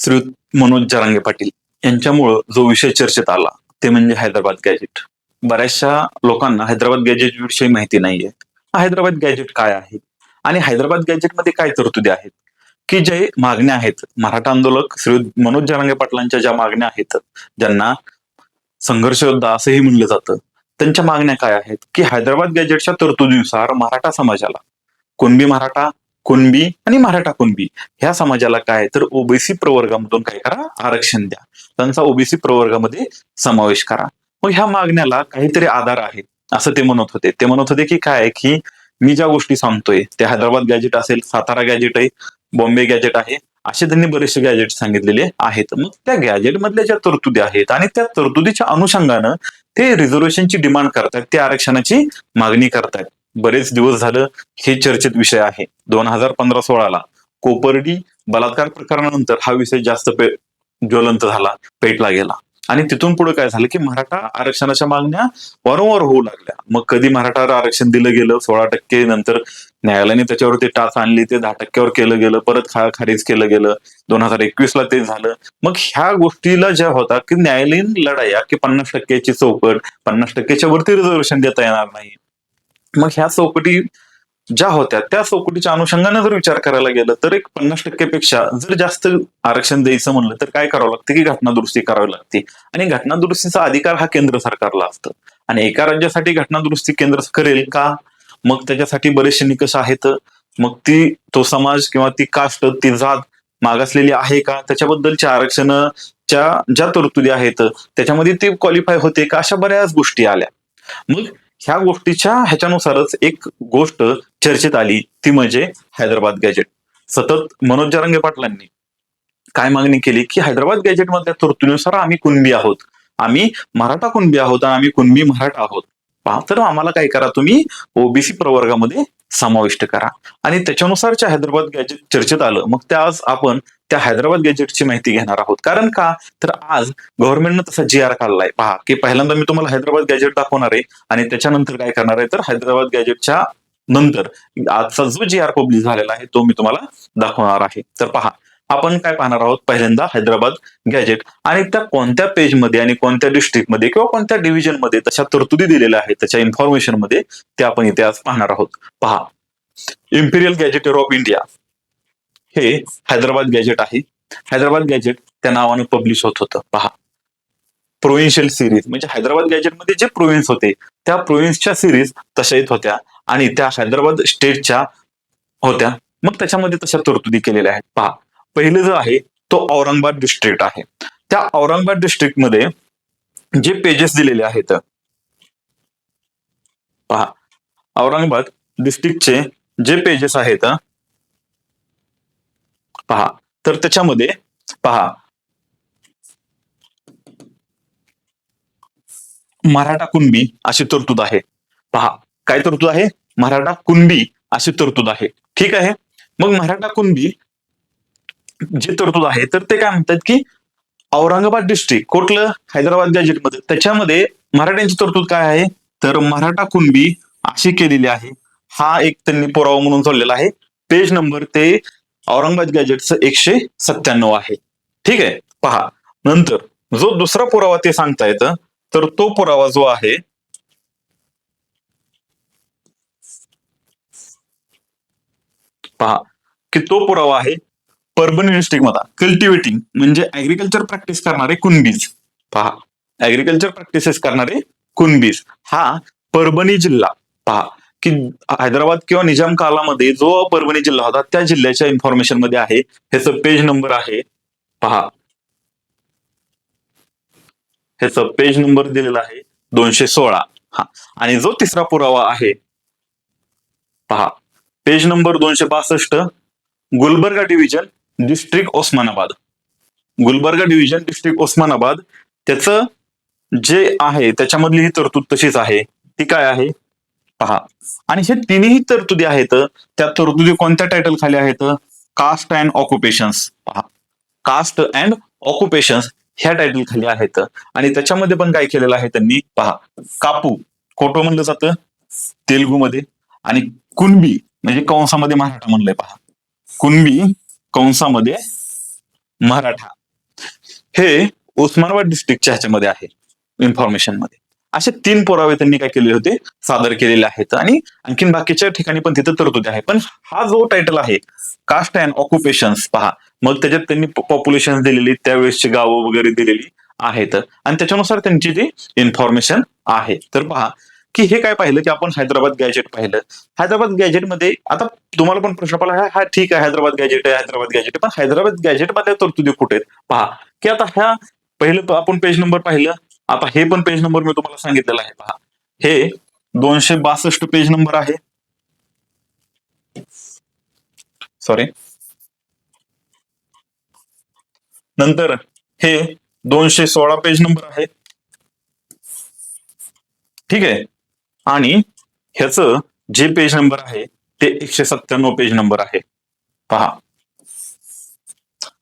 श्री मनोज जरांगे पाटील यांच्यामुळं जो विषय चर्चेत आला ते म्हणजे हैदराबाद गॅजेट बऱ्याचशा लोकांना हैदराबाद गॅजेट विषयी माहिती नाहीये. हैदराबाद गॅजेट काय आहे? आणि हैदराबाद गॅजेटमध्ये काय तरतुदी आहेत? की जे मागण्या आहेत मराठा आंदोलक श्री मनोज जरांगे पाटलांच्या ज्या मागण्या आहेत ज्यांना संघर्ष योद्धा असंही म्हणलं जातं त्यांच्या मागण्या काय आहेत? की हैदराबाद गॅजेटच्या तरतुदीनुसार मराठा समाजाला कुणबी मराठा कुणबी आणि मराठा कुणबी. ह्या समाजाला काय? तर ओबीसी प्रवर्गामधून काय करा? आरक्षण द्या. त्यांचा ओबीसी प्रवर्गामध्ये समावेश करा. मग ह्या मागण्याला काहीतरी आधार आहे. असं ते म्हणत होते. ते म्हणत होते की काय? की मी ज्या गोष्टी सांगतोय ते हैदराबाद गॅजेट असेल सातारा गॅजेट आहे बॉम्बे गॅजेट आहे असे त्यांनी बरेचसे गॅजेट सांगितलेले आहेत. मग त्या गॅजेट मधल्या ज्या तरतुदी आहेत आणि त्या तरतुदीच्या अनुषंगानं ते रिझर्वेशनची डिमांड करतात ते आरक्षणाची मागणी करतात. बरेच दिवस झालं हे चर्चेत विषय आहे. दोन हजार पंधरा सोळाला कोपर्डी बलात्कार प्रकरणानंतर हा विषय जास्त पे ज्वलंत झाला पेटला गेला. आणि तिथून पुढे काय झालं की मराठा आरक्षणाच्या मागण्या वारंवार होऊ लागल्या. मग कधी मराठा आरक्षण दिलं गेलं सोळा टक्के नंतर न्यायालयाने त्याच्यावरती टाच आणली ते दहा टक्क्यावर केलं गेलं परत खा खारीज केलं गेलं. दोन हजार एकवीस ला ते झालं. मग ह्या गोष्टीला ज्या होता की न्यायालयीन लढाया की पन्नास टक्क्याची चौकट पन्नास टक्क्याच्या वरती रिझर्वेशन देता येणार नाही. मग ह्या चौकटी ज्या होत्या त्या चौकटीच्या अनुषंगाने जर विचार करायला गेलं तर एक पन्नास टक्केपेक्षा जर जास्त आरक्षण द्यायचं म्हणलं तर काय करावं लागतं की घटनादुरुस्ती करावी लागते? आणि घटना दुरुस्तीचा अधिकार हा केंद्र सरकारला असतं. आणि एका राज्यासाठी घटनादुरुस्ती केंद्र करेल का? मग त्याच्यासाठी बरेचसे निकष आहेत. मग ती तो समाज किंवा ती कास्ट ती जात मागासलेली आहे का? त्याच्याबद्दलच्या आरक्षणाच्या ज्या तरतुदी आहेत त्याच्यामध्ये ते क्वालिफाय होते का? अशा बऱ्याच गोष्टी आल्या. मग ह्या गोष्टीच्या ह्याच्यानुसारच एक गोष्ट चर्चेत आली ती म्हणजे हैदराबाद गॅजेट सतत मनोज जरांगे पाटलांनी काय मागणी केली की हैदराबाद गॅजेट मधल्या तरतुदीनुसार आम्ही कुणबी आहोत. आम्ही मराठा कुणबी आहोत आणि आम्ही कुणबी मराठा आहोत. तर आम्हाला काय करा तुम्ही? ओबीसी प्रवर्गामध्ये समाविष्ट करा. आणि त्याच्यानुसारच्या हैदराबाद गॅजेट चर्चेत आलं मग त्या आज आपण त्या हैदराबाद गॅजेटची माहिती घेणार आहोत. कारण का? तर आज गव्हर्नमेंटनं तसा जी आर काढलाय. पहा की पहिल्यांदा मी तुम्हाला हैदराबाद गॅजेट दाखवणार आहे आणि त्याच्यानंतर काय करणार आहे? तर हैदराबाद गॅजेटच्या नंतर आजचा जो जी आर पब्लिश झालेला आहे तो मी तुम्हाला दाखवणार आहे. तर पहा आपण काय पाहणार आहोत? पहिल्यांदा हैदराबाद गॅजेट आणि त्या कोणत्या पेजमध्ये आणि कोणत्या डिस्ट्रिक्टमध्ये किंवा कोणत्या डिव्हिजनमध्ये तशा तरतुदी दिलेल्या आहेत त्याच्या इन्फॉर्मेशनमध्ये ते आपण इथे आज पाहणार आहोत. पहा. इम्पिरियल गॅजेटर ऑफ इंडिया हे हैदराबाद गॅजेट आहे. हैदराबाद गॅजेट त्या नावाने पब्लिश होत होतं. पहा. प्रोव्हिन्शियल सिरीज म्हणजे हैदराबाद गॅजेटमध्ये जे प्रोव्हिन्स होते त्या प्रोव्हिन्सच्या सिरीज तशा येत होत्या आणि त्या हैदराबाद स्टेटच्या होत्या. मग त्याच्यामध्ये तशा तरतुदी केलेल्या आहेत. पहा. पहिले जो आहे तो औरंगाबाद डिस्ट्रिक्ट आहे. त्या औरंगाबाद डिस्ट्रिक्टमध्ये जे पेजेस दिलेले आहेत पहा औरंगाबाद डिस्ट्रिक्टचे जे पेजेस आहेत पहा तर त्याच्यामध्ये पहा मराठा कुणबी अशी तरतूद आहे. पहा काय तरतूद आहे? मराठा कुणबी अशी तरतूद आहे. ठीक आहे? मग मराठा कुणबी जी तरतूद आहे तर ते काय म्हणतात की औरंगाबाद डिस्ट्रिक्ट कुठलं? हैदराबाद गॅजेटमध्ये त्याच्यामध्ये मराठ्यांची तरतूद काय आहे? तर मराठा कुणबी अशी केलेली आहे. हा एक त्यांनी पुरावा म्हणून चाललेला आहे. पेज नंबर ते औरंगाबाद गॅजेटचं एकशे सत्त्याण्णव आहे. ठीक आहे? पहा. नंतर जो दुसरा पुरावा ते सांगता येतं तर तो पुरावा जो आहे पहा की तो पुरावा आहे परभणी डिस्ट्रिक्ट कल्टिवेटिंग म्हणजे ऍग्रिकल्चर प्रॅक्टिस करणारे कुणबीज. पहा. ऍग्रिकल्चर प्रॅक्टिसेस करणारे कुणबीज. हा परभणी जिल्हा. पहा. की हैदराबाद किंवा निजाम कालामध्ये जो परभणी जिल्हा होता त्या जिल्ह्याच्या इन्फॉर्मेशनमध्ये आहे. ह्याचं पेज नंबर आहे. पहा. ह्याचं पेज नंबर दिलेला आहे दोनशे सोळा. हा. आणि जो तिसरा पुरावा आहे पहा. पेज नंबर दोनशे बासष्ट Gulbarga division district Osmanabad Gulbarga division district Osmanabad त्याचं जे आहे त्याच्यामधली ही तरतूद तशीच आहे. ती काय आहे? पहा. आणि हे तिन्ही तरतुदी आहेत. त्या तरतुदी कोणत्या टायटल खाली आहेत? कास्ट अँड ऑक्युपेशन्स पहा. कास्ट अँड ऑक्युपेशन्स ह्या टायटल खाली आहेत. आणि त्याच्यामध्ये पण काय केलेलं आहे त्यांनी? पहा. कापू. खोटो म्हणलं जातं. तेलुगूमध्ये. आणि कुणबी म्हणजे कंसामध्ये मराठा म्हणलंय पहा. कुणबी कंसामध्ये मराठा. हे उस्मानाबाद डिस्ट्रिक्टच्या ह्याच्यामध्ये आहे इन्फॉर्मेशनमध्ये. असे तीन पुरावे त्यांनी काय केलेले होते? सादर केलेले आहेत. आणि आणखीन बाकीच्या ठिकाणी पण तिथं तरतुदी आहे. पण हा जो टायटल आहे कास्ट अँड ऑक्युपेशन्स पहा. मग त्याच्यात त्यांनी पॉप्युलेशन दिलेली त्यावेळेसची गावं वगैरे दिलेली आहेत. आणि त्याच्यानुसार त्यांची ती इन्फॉर्मेशन आहे. तर पहा की हे काय पाहिलं की आपण हैदराबाद गॅजेट पाहिलं. हैदराबाद गॅजेटमध्ये आता तुम्हाला पण प्रश्न पडला हा ठीक आहे हैदराबाद गॅजेट आहे हैदराबाद गॅजेट पण हैदराबाद गॅजेटमध्ये तरतुदी कुठे आहेत? पहा की आता ह्या पहिलं आपण पेज नंबर पाहिलं आता हे पण पेज नंबर मी तुम्हाला सांगितलेलं आहे पहा. हे दोनशे बासष्ट पेज नंबर आहे. सॉरी नंतर हे दोनशे सोळा पेज नंबर आहे. ठीक आहे. आणि ह्याचं जे पेज नंबर आहे ते एकशे सत्त्याण्णव पेज नंबर आहे. पहा.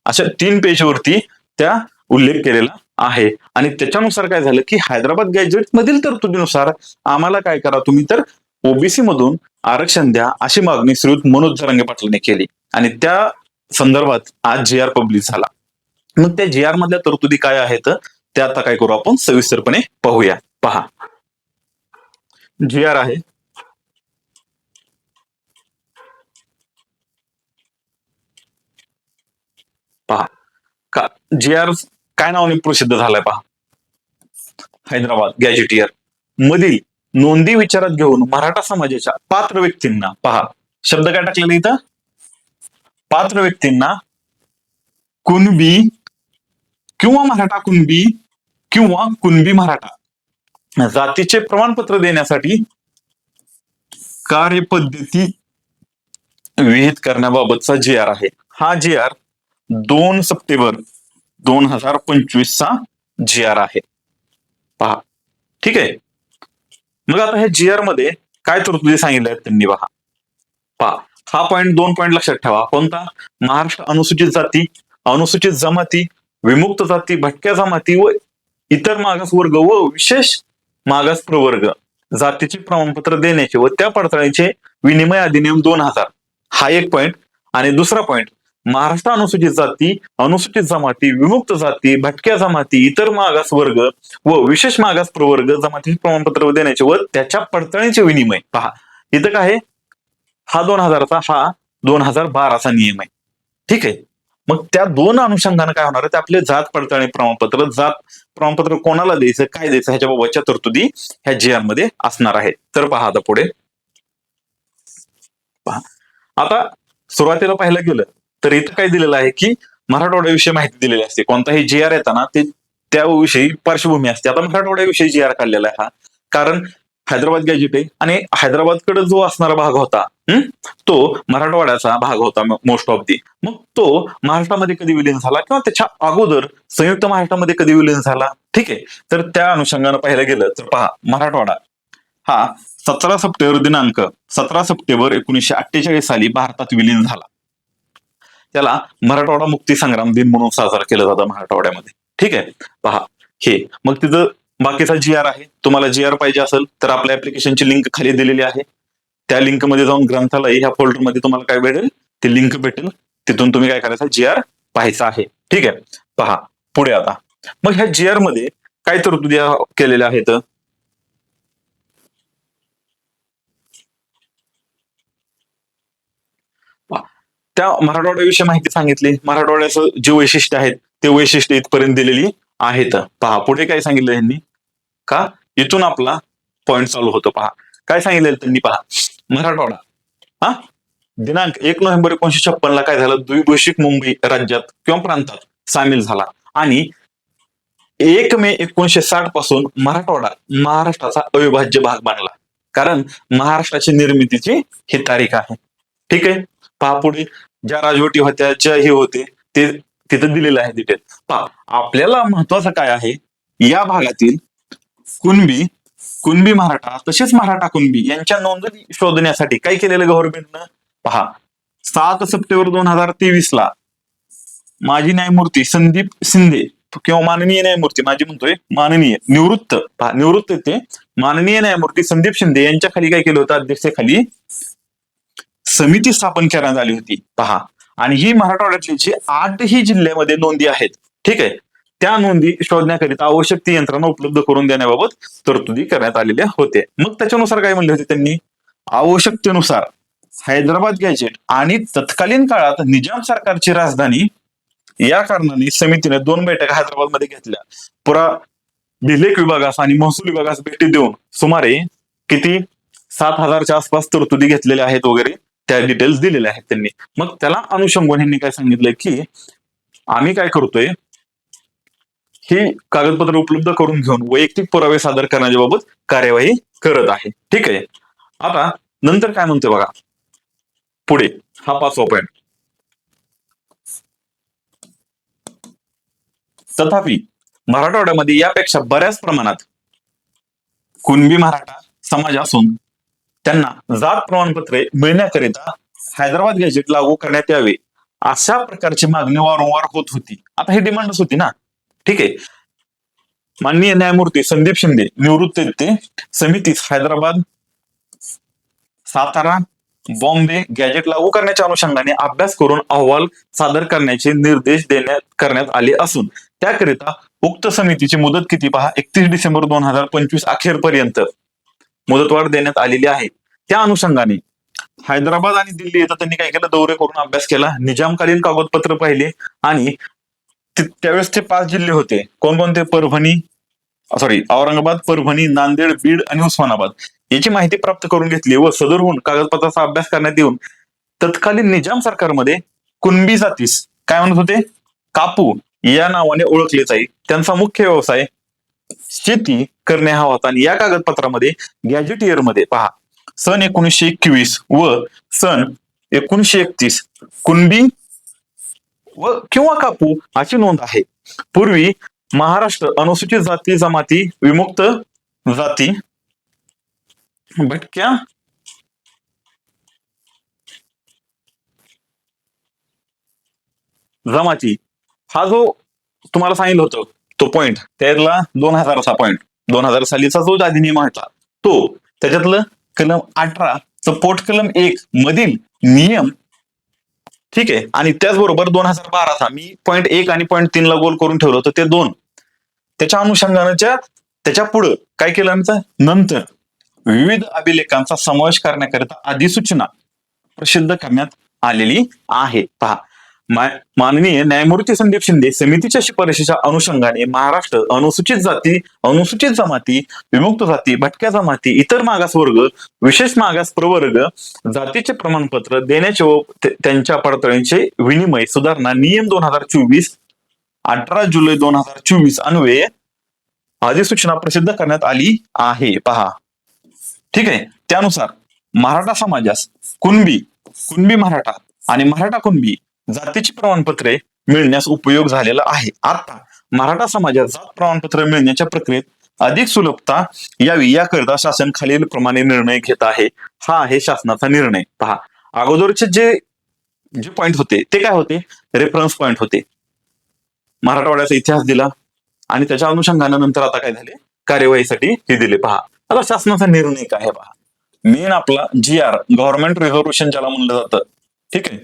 अशा तीन पेजवरती त्या उल्लेख केलेला आहे. आणि त्याच्यानुसार काय झालं की हैदराबाद गॅजेट मधील तरतुदीनुसार आम्हाला काय करा तुम्ही तर ओबीसी मधून आरक्षण द्या अशी मागणी श्रीयुत मनोज जरांगे पाटलांनी केली. आणि त्या संदर्भात आज जी आर पब्लिश झाला. मग त्या जी आर मधल्या तरतुदी काय आहेत? त्या आता काय करू आपण? सविस्तरपणे पाहूया. पहा. जी आर आहे. पहा का जी आर काय नावाने प्रसिद्ध झालाय पहा? हैदराबाद गॅजेटियर मधील नोंदी विचारात घेऊन मराठा समाजाच्या पात्र व्यक्तींना पहा. शब्द काय टाकलेला इथं? पात्र व्यक्तींना कुणबी किंवा मराठा कुणबी किंवा कुणबी मराठा. जातीचे प्रमाणपत्र देण्यासाठी कार्यपद्धती विहित करण्याबाबतचा जी आर आहे. हा जी आर दोन सप्टेंबर दोन हजार पंचवीस चा जी आर आहे. पहा. ठीक आहे? मग आता ह्या जी आरमध्ये काय तरतुदी सांगितल्या आहेत त्यांनी पहा पहा. हा पॉईंट दोन पॉईंट लक्षात ठेवा. कोणता? महाराष्ट्र अनुसूचित जाती अनुसूचित जमाती विमुक्त जाती भटक्या जमाती व इतर मागास वर्ग व विशेष मागास प्रवर्ग जातीचे प्रमाणपत्र देण्याचे व त्या पडताळीचे विनिमय अधिनियम दोन हजार. हा एक पॉईंट आणि दुसरा पॉईंट महाराष्ट्र अनुसूचित जाती अनुसूचित जमाती विमुक्त जाती भटक्या जमाती इतर मागास वर्ग व विशेष मागास प्रवर्ग जमातीचे प्रमाणपत्र देण्याचे व त्याच्या पडताळीचे विनिमय. पहा इथं काय आहे? हा दोन हजारचा हा दोन हजार बाराचा नियम आहे. ठीक आहे? मग त्या दोन अनुषंगाने काय होणार आहे? ते आपले जात पडताळणी प्रमाणपत्र. जात प्रमाणपत्र कोणाला द्यायचं काय द्यायचं? ह्याच्या बाबतच्या तरतुदी ह्या जी मध्ये असणार आहेत तर पहा आता पुढे. पहा. आता सुरुवातीला पाहायला गेलं तर इथं काय दिलेलं आहे की मराठवाड्याविषयी माहिती दिलेली असते. कोणताही जी आर येताना ते त्याविषयी पार्श्वभूमी असते. आता मराठवाड्याविषयी जी आर काढलेला आहे हा. कारण हैदराबाद घ्यायची आहे आणि हैदराबादकडे जो असणारा भाग होता तो मराठवाड्याचा भाग होता मोस्ट ऑफ दी मग तो महाराष्ट्रामध्ये कधी विलीन झाला? किंवा त्याच्या अगोदर संयुक्त महाराष्ट्रामध्ये कधी विलीन झाला? ठीक आहे. तर त्या अनुषंगानं पाहायला गेलं तर पहा मराठवाडा हा सतरा सप्टेंबर दिनांक सतरा सप्टेंबर एकोणीसशे अठ्ठेचाळीस साली भारतात विलीन झाला. त्याला मराठवाडा मुक्ती संग्राम दिन म्हणून साजरा केला जातो मराठवाड्यामध्ये. ठीक आहे. पहा हे. मग तिथं बाकीचा जी आर आहे. तुम्हाला जी आर पाहिजे असेल तर आपल्या ऍप्लिकेशनची लिंक खाली दिलेली आहे. त्या लिंकमध्ये जाऊन ग्रंथालय ह्या फोल्डरमध्ये तुम्हाला काय भेटेल? ती लिंक भेटेल. तिथून तुम्ही काय करायचं? जी आर पाहायचा आहे. ठीक आहे? पहा. पुढे आता. मग ह्या जी आरमध्ये काय तरतुदी केलेल्या आहेत त्या मराठवाड्याविषयी माहिती सांगितली. मराठवाड्याचं जे वैशिष्ट्य आहेत ते वैशिष्ट्य इथपर्यंत दिलेली आहेत. पहा. पुढे काय सांगितलं यांनी? का? इथून आपला पॉइंट चालू होतो. पहा. काय सांगितलेलं त्यांनी पहा. मराठवाडा. हा? दिनांक एक नोव्हेंबर एकोणीशे छप्पन ला काय झालं? द्विभाषिक मुंबई राज्यात किंवा प्रांतात सामील झाला. आणि एक मे एकोणीशे साठपासून मराठवाडा महाराष्ट्राचा अविभाज्य भाग बनला. कारण महाराष्ट्राची निर्मितीची ही तारीख आहे. ठीक आहे? पहा पुढे. ज्या राजवटी होत्या ज्या हे होते ते तिथं दिलेलं आहे डिटेल पहा. आपल्याला महत्वाचं काय आहे? या भागातील कुणबी कुणबी मराठा तसेच मराठा कुणबी यांच्या नोंदणी शोधण्यासाठी काय केलेलं गव्हर्नमेंटनं? पहा सात सप्टेंबर दोन हजार तेवीस ला माजी न्यायमूर्ती संदीप शिंदे किंवा माननीय न्यायमूर्ती माझी म्हणतोय माननीय निवृत्त पहा निवृत्त ते. माननीय न्यायमूर्ती संदीप शिंदे यांच्या खाली काय केलं होतं? अध्यक्षतेखाली समिती स्थापन करण्यात आली होती पहा. आणि ही मराठवाड्यातली जी आठही जिल्ह्यामध्ये नोंदी आहेत ठीक आहे? त्या नोंदी शोधण्याकरिता आवश्यक ती यंत्रणा उपलब्ध करून देण्याबाबत तरतुदी करण्यात आलेल्या होत्या. मग त्याच्यानुसार काय म्हणले होते त्यांनी? आवश्यकतेनुसार हैदराबाद गॅजेट आणि तत्कालीन काळात निजाम सरकारची राजधानी या कारणाने समितीने दोन बैठका हैदराबादमध्ये घेतल्या. पुरा भिलेख विभागास आणि महसूल विभागास भेटी देऊन सुमारे किती? सात हजारच्या आसपास तरतुदी घेतलेल्या आहेत वगैरे त्या डिटेल्स दिलेल्या आहेत त्यांनी. मग त्याला अनुषंगून यांनी काय सांगितलंय की आम्ही काय करतोय? ही कागदपत्र उपलब्ध करून घेऊन वैयक्तिक पुरावे सादर करण्याच्या बाबत कार्यवाही करत आहे. ठीक आहे. आता नंतर काय म्हणतोय बघा. पुढे. हा पाचवा पॉईंट तथापि मराठवाड्यामध्ये यापेक्षा बऱ्याच प्रमाणात कुणबी मराठा समाज असून त्यांना जात प्रमाणपत्रे मिळण्याकरिता हैदराबाद गॅजेट लागू करण्यात यावे अशा प्रकारची मागणी वारंवार होत होती. आता ही डिमांडच होती ना. ठीक आहे. माननीय न्यायमूर्ती संदीप शिंदे निवृत्त आहेत ते. समितीस हैदराबाद सातारा बॉम्बे गॅजेट लागू करण्याच्या अनुषंगाने अभ्यास करून अहवाल सादर करण्याचे निर्देश देण्यात करण्यात आले असून त्याकरिता उक्त समितीची मुदत किती पहा? एकतीस डिसेंबर दोन हजार पंचवीस अखेरपर्यंत मुदतवाढ देण्यात आलेली आहे. त्या अनुषंगाने हैदराबाद आणि दिल्ली येथे त्यांनी काय केलं? दौरे करून अभ्यास केला. निजामकालीन कागदपत्र पाहिले आणि त्यावेळेस ते पाच जिल्हे होते. कोणकोणते? परभणी सॉरी औरंगाबाद परभणी नांदेड बीड आणि उस्मानाबाद. याची माहिती प्राप्त करून घेतली व सदरहून कागदपत्राचा अभ्यास करण्यात येऊन तत्कालीन निजाम सरकारमध्ये कुणबी जातीस. काय म्हणत होते? कापू या नावाने ओळखले जाईल त्यांचा मुख्य व्यवसाय शेती करणे हा होता. आणि या कागदपत्रामध्ये गॅजेटियरमध्ये पहा. सन एकोणीसशे एकवीस व सन एकोणीसशे एकतीस. कुणबी व किंवा कापू अशी नोंद आहे. पूर्वी महाराष्ट्र अनुसूचित जाती जमाती विमुक्त जाती. भटक्या. जमाती. हा जो तुम्हाला सांगितलं होतं तो पॉइंट त्याला दोन हजाराचा पॉइंट दोन हजार सालीचा जो अधिनियम होता तो. त्याच्यातलं कलम अठरा पोट कलम एक मधील नियम ठीक आहे? आणि त्याचबरोबर दोन हजार बाराचा मी पॉईंट एक आणि पॉईंट तीनला गोल करून ठेवलं होतं ते दोन. त्याच्या अनुषंगानेच्या त्याच्या पुढं काय केलं आमचं? नंतर विविध अभिलेखांचा समावेश करण्याकरिता अधिसूचना प्रसिद्ध करण्यात आलेली आहे. पहा माननीय न्यायमूर्ती संदीप शिंदे समितीच्या शिफारशीच्या अनुषंगाने महाराष्ट्र अनुसूचित जाती अनुसूचित जमाती विमुक्त जाती भटक्या जमाती इतर मागास वर्ग विशेष मागास प्रवर्ग जातीचे प्रमाणपत्र देण्याचे व त्यांच्या पडताळणीचे विनिमय सुधारणा नियम दोन हजार चोवीस अठरा जुलै दोन हजार चोवीस अन्वये अधिसूचना प्रसिद्ध करण्यात आली आहे. पहा. ठीक आहे. त्यानुसार मराठा समाजास कुणबी कुणबी मराठा आणि मराठा कुणबी जातीची प्रमाणपत्रे मिळण्यास उपयोग झालेला आहे. आता मराठा समाजात जात प्रमाणपत्र मिळण्याच्या प्रक्रियेत अधिक सुलभता यावी याकरिता शासन खालील प्रमाणे निर्णय घेत आहे. हा आहे शासनाचा निर्णय. पहा अगोदरचे जे जे पॉइंट होते ते काय होते? रेफरन्स पॉइंट होते. मराठवाड्याचा इतिहास दिला आणि त्याच्या अनुषंगाने नंतर आता काय झाले? कार्यवाहीसाठी हे दिले. पहा आता शासनाचा निर्णय काय आहे पहा? मेन आपला जी आर गव्हर्नमेंट रिझर्वेशन ज्याला म्हणलं जातं. ठीक आहे?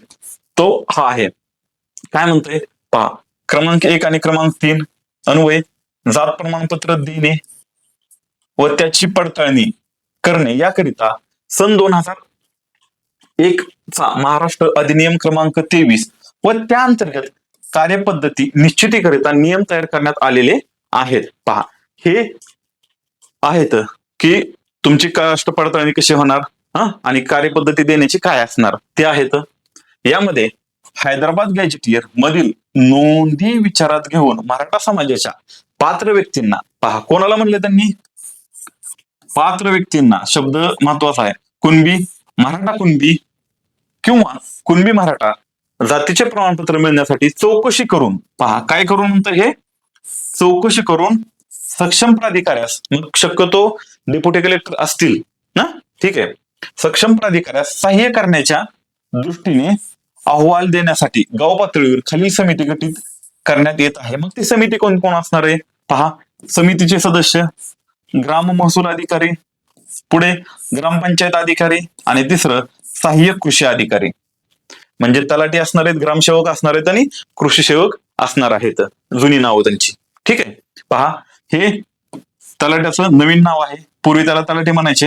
तो हा आहे. काय म्हणतोय? पहा क्रमांक एक आणि क्रमांक तीन अन्वय जात प्रमाणपत्र देणे व त्याची पडताळणी करणे याकरिता सन दोन हजार एक चा महाराष्ट्र अधिनियम क्रमांक तेवीस व त्या अंतर्गत कार्यपद्धती निश्चितीकरिता नियम तयार करण्यात आलेले आहेत. पहा हे आहेत की तुमची कष्ट पडताळणी कशी होणार? हा? आणि कार्यपद्धती देण्याची काय असणार? ते आहेत. यामध्ये हैदराबाद गॅजेटियर मधील नोंदी विचारात घेऊन मराठा समाजाच्या पात्र व्यक्तींना पहा कोणाला म्हणले त्यांनी? पात्र व्यक्तींना शब्द महत्त्वाचा आहे. कुणबी? मराठा कुणबी? किंवा कुणबी मराठा जातीचे प्रमाणपत्र मिळण्यासाठी चौकशी करून पहा काय करून म्हणतं हे? चौकशी करून सक्षम प्राधिकाऱ्यास मग शक्यतो डेप्युटी कलेक्टर असतील ना? ठीक आहे. सक्षम प्राधिकाऱ्यास सहाय्य करण्याच्या दृष्टीने अहवाल देण्यासाठी गाव पातळीवर खालील समिती गठीत करण्यात येत आहे. मग ती समिती कोण कोण असणार आहे? पहा. समितीचे सदस्य ग्राम महसूल अधिकारी पुढे ग्रामपंचायत अधिकारी आणि तिसरं सहाय्यक कृषी अधिकारी. म्हणजे तलाठी असणार आहेत ग्रामसेवक असणार आहेत आणि कृषी सेवक असणार आहेत. जुनी नावं त्यांची. ठीक आहे. पहा. हे तलाट्याचं नवीन नाव आहे. पूर्वी त्याला तलाठी म्हणायचे.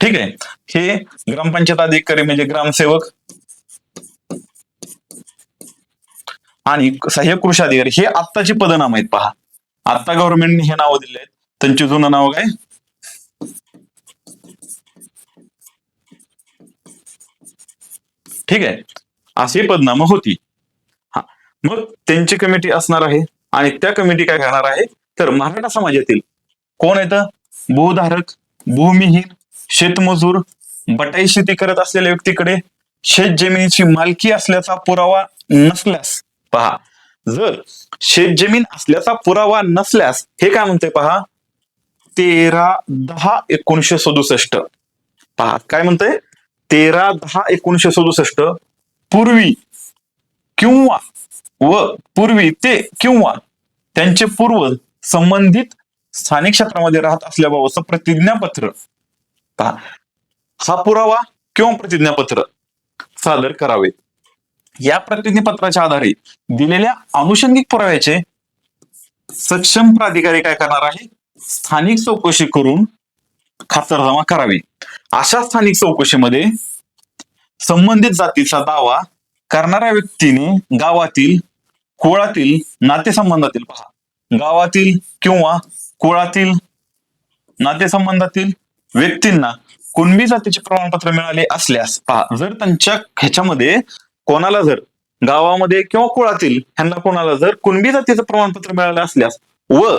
ठीक आहे. हे ग्रामपंचायत अधिकारी म्हणजे ग्रामसेवक आणि सहाय्यक कृषी अधिकारी हे आत्ताची पदनाम आहेत पहा. आत्ता गव्हर्नमेंटने हे नाव दिले आहेत. त्यांची जुनं नाव काय? ठीक आहे. अशी पदनाम होती. हा. मग त्यांची कमिटी असणार आहे आणि त्या कमिटी काय करणार आहे? तर मराठा समाजातील कोण येतं भूधारक भूमिहीन शेतमजूर बटाई शेती करत असलेल्या व्यक्तीकडे शेत जमिनीची मालकी असल्याचा पुरावा नसल्यास पहा जर शेत जमीन असल्याचा पुरावा नसल्यास हे काय म्हणते पहा? तेरा दहा एकोणीशे सदुसष्ट. पहा काय म्हणते तेरा दहा एकोणीशे सदुसष्ट पूर्वी किंवा व पूर्वी ते किंवा त्यांचे पूर्वज संबंधित स्थानिक क्षेत्रामध्ये राहत असल्याबाबतचं प्रतिज्ञापत्र पहा हा पुरावा किंवा प्रतिज्ञापत्र सादर करावे. या प्रतिज्ञापत्राच्या आधारे दिलेल्या अनुषंगिक पुराव्याचे सक्षम प्राधिकारी काय करणार आहे? स्थानिक चौकशी करून खातरजमा करावी. अशा स्थानिक चौकशीमध्ये संबंधित जातीचा दावा करणाऱ्या व्यक्तीने गावातील कुळातील नातेसंबंधातील पहा. गावातील किंवा कुळातील नातेसंबंधातील व्यक्तींना कुणबी जातीचे प्रमाणपत्र मिळाले असल्यास पहा जर त्यांच्या ह्याच्यामध्ये कोणाला जर गावामध्ये किंवा कुळातील ह्यांना कोणाला जर कुणबी जातीचं प्रमाणपत्र मिळालं असल्यास व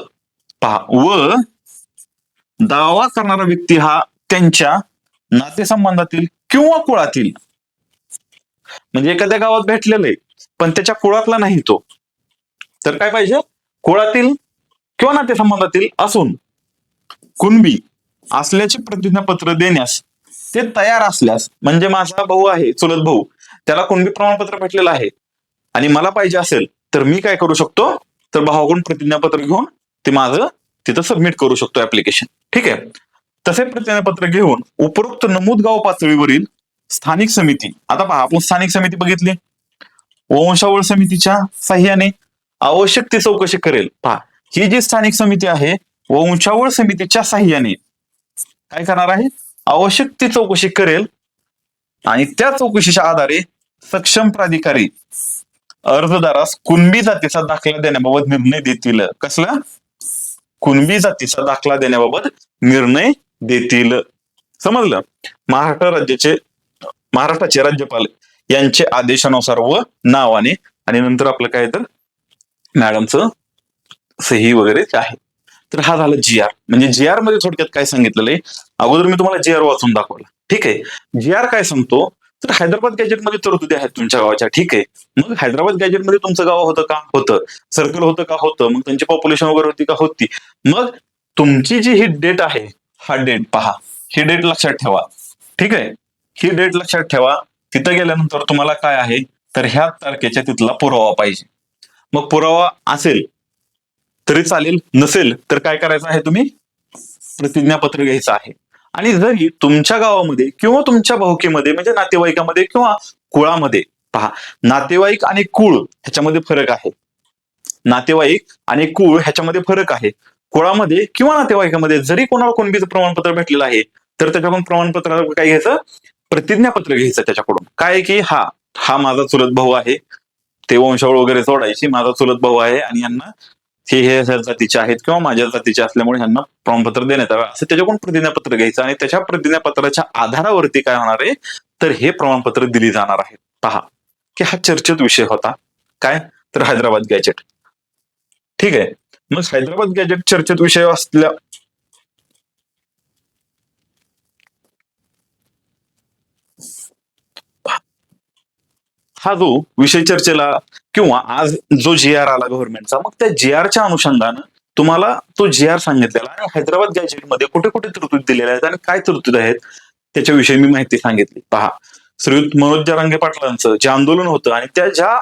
पहा व दावा करणारा व्यक्ती हा त्यांच्या नातेसंबंधातील किंवा कुळातील म्हणजे एखाद्या गावात भेटलेलं आहे पण त्याच्या कुळातला नाही तो तर काय पाहिजे? कुळातील किंवा नातेसंबंधातील असून कुणबी असल्याचे प्रतिज्ञापत्र देण्यास ते तयार असल्यास म्हणजे माझा भाऊ आहे चुलत भाऊ त्याला कुणबी प्रमाणपत्र भेटलेलं आहे आणि मला पाहिजे असेल तर मी काय करू शकतो? तर भावाकडून प्रतिज्ञापत्र घेऊन ते माझं तिथं सबमिट करू शकतो ऍप्लिकेशन ठीक आहे? तसे प्रतिज्ञापत्र घेऊन उपरोक्त नमूद गाव पातळीवरील स्थानिक समिती आता पहा आपण स्थानिक समिती बघितली. वंशावळ समितीच्या साह्याने आवश्यक ती चौकशी करेल. पहा ही जी स्थानिक समिती आहे वंशावळ समितीच्या साह्याने काय करणार आहे? आवश्यक ती चौकशी करेल आणि त्या चौकशीच्या आधारे सक्षम प्राधिकारी अर्जदारास कुणबी जातीचा दाखला देण्याबाबत निर्णय देतील. कसला? कुणबी जातीचा दाखला देण्याबाबत निर्णय देतील. समजलं? महाराष्ट्र राज्याचे महाराष्ट्राचे राज्यपाल यांचे आदेशानुसार व नावाने आणि नंतर आपलं काय तर मॅडमचं सही वगैरे आहे. तर हा झाला जी आर म्हणजे जी आरमध्ये थोडक्यात काय सांगितलेलं आहे? अगोदर मी तुम्हाला जी आर वाचून दाखवला. ठीक आहे? जी आर काय सांगतो? तर हैदराबाद गॅजेटमध्ये तरतुदी आहेत तुमच्या गावाच्या. ठीक आहे? मग हैदराबाद गॅजेटमध्ये तुमचं गाव होतं का? होतं. सर्कल होतं का? होतं. मग त्यांची पॉप्युलेशन वगैरे होती का? होती. मग तुमची जी ही डेट आहे हा डेट पहा. ही डेट लक्षात ठेवा. ठीक आहे? ही डेट लक्षात ठेवा. तिथं गेल्यानंतर तुम्हाला काय आहे? तर ह्या तारखेच्या तिथला पुरावा पाहिजे. मग पुरावा असेल तरी चालेल नसेल तर काय करायचं आहे तुम्ही? प्रतिज्ञापत्र घ्यायचं आहे. आणि जरी तुमच्या गावामध्ये किंवा तुमच्या भाऊकीमध्ये म्हणजे नातेवाईकामध्ये किंवा कुळामध्ये पहा नातेवाईक आणि कुळ ह्याच्यामध्ये फरक आहे. नातेवाईक आणि कुळ ह्याच्यामध्ये फरक आहे. कुळामध्ये किंवा नातेवाईकामध्ये जरी कोणाला कोणबीचं प्रमाणपत्र भेटलेलं आहे तर त्याच्याकडून प्रमाणपत्र काय घ्यायचं? प्रतिज्ञापत्र घ्यायचं त्याच्याकडून. काय आहे की हा हा माझा चुलत भाऊ आहे. ते वंशावळ वगैरे सोडायची माझा चुलत भाऊ आहे आणि यांना हे हे ह्या जातीचे आहेत किंवा माझ्या जातीचे असल्यामुळे ह्यांना प्रमाणपत्र देण्यात यावं. असं त्याच्याकडून प्रतिज्ञापत्र घ्यायचं आणि त्याच्या प्रतिज्ञापत्राच्या आधारावरती काय होणार आहे? तर हे प्रमाणपत्र दिली जाणार आहे. पहा. की हा चर्चेत विषय होता. काय? तर हैदराबाद गॅजेट ठीक आहे. मग हैदराबाद गॅजेट चर्चेत विषय असल्या हा जो विषय चर्चेला किंवा आज जो जी आर आला गव्हर्नमेंटचा मग त्या जी आरच्या अनुषंगानं तुम्हाला तो जी आर सांगितलेला आणि हैदराबाद गॅजेटमध्ये कुठे कुठे तरतूद दिलेल्या आहेत आणि काय तरतूद आहेत त्याच्याविषयी मी माहिती सांगितली. पहा श्रीयुत मनोज जरांगे पाटलांचं जे आंदोलन होतं आणि त्या ज्या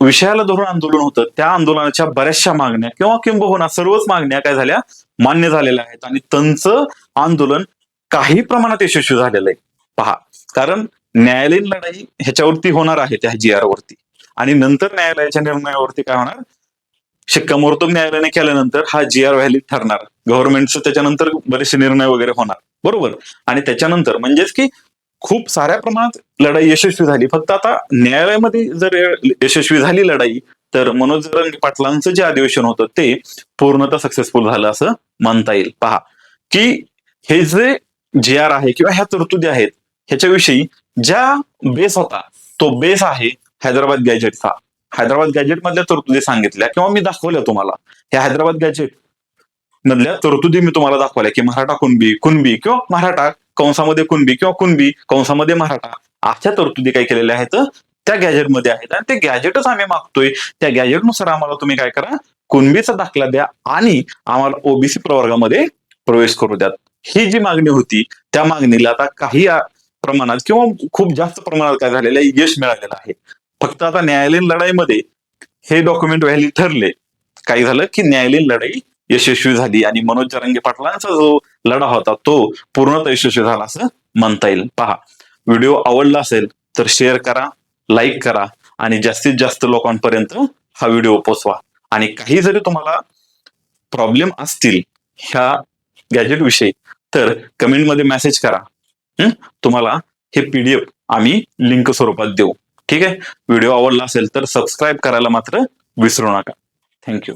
विषयाला धरून आंदोलन होतं त्या आंदोलनाच्या बऱ्याचशा मागण्या किंवा किंबहुना सर्वच मागण्या काय झाल्या मान्य झालेल्या आहेत. आणि त्यांचं आंदोलन काही प्रमाणात यशस्वी झालेलं आहे. पहा कारण न्यायालयीन लढाई ह्याच्यावरती होणार आहे त्या जी आर वरती. आणि नंतर न्यायालयाच्या निर्णयावरती काय होणार? शिक्कामोर्तब न्यायालयाने केल्यानंतर हा जी आर व्हॅलिड ठरणार. गव्हर्नमेंटचं त्याच्यानंतर बरेचसे निर्णय वगैरे होणार. बरोबर? आणि त्याच्यानंतर म्हणजेच की खूप साऱ्या प्रमाणात लढाई यशस्वी झाली. फक्त आता न्यायालयामध्ये जर यशस्वी झाली लढाई तर मनोज जरांगे पाटलांचं जे अधिवेशन होतं ते पूर्णतः सक्सेसफुल झालं असं म्हणता येईल. पहा की हे जे जे आर आहे किंवा ह्या तरतुदी आहेत ह्याच्याविषयी ज्या बेस होता तो बेस आहे हैदराबाद गॅजेटचा हैदराबाद गॅजेट मधल्या तरतुदी सांगितल्या किंवा मी दाखवल्या तुम्हाला. ह्या हैदराबाद गॅजेट मधल्या तरतुदी मी तुम्हाला दाखवल्या की मराठा कुणबी कुणबी किंवा मराठा कंसामध्ये कुणबी किंवा कुणबी कंसामध्ये मराठा अशा तरतुदी काय केलेल्या आहेत त्या गॅजेटमध्ये आहेत. आणि ते गॅजेटच आम्ही मागतोय. त्या गॅजेटनुसार आम्हाला तुम्ही काय करा कुणबीचा दाखला द्या आणि आम्हाला ओबीसी प्रवर्गामध्ये प्रवेश करू द्यात ही जी मागणी होती त्या मागणीला आता काही प्रमाणात किंवा खूप जास्त प्रमाणात काय झालेलं आहे यश मिळालेलं आहे. फक्त आता न्यायालयीन लढाईमध्ये हे डॉक्युमेंट व्हॅलिड ठरले. काय झालं की न्यायालयीन लढाई यशस्वी झाली आणि मनोज जरांगे पाटलांचा जो लढा होता तो पूर्णतः यशस्वी झाला असं म्हणता येईल. पहा व्हिडिओ आवडला असेल तर शेअर करा लाईक करा आणि जास्तीत जास्त लोकांपर्यंत हा व्हिडिओ पोचवा. आणि काही जरी तुम्हाला प्रॉब्लेम असतील ह्या गॅजेट विषयी तर कमेंटमध्ये मेसेज करा. तुम्हाला हे पीडीएफ आम्ही लिंक स्वरूपात देऊ. ठीक आहे? व्हिडिओ आवडला असेल तर सबस्क्राईब करायला मात्र विसरू नका. थँक्यू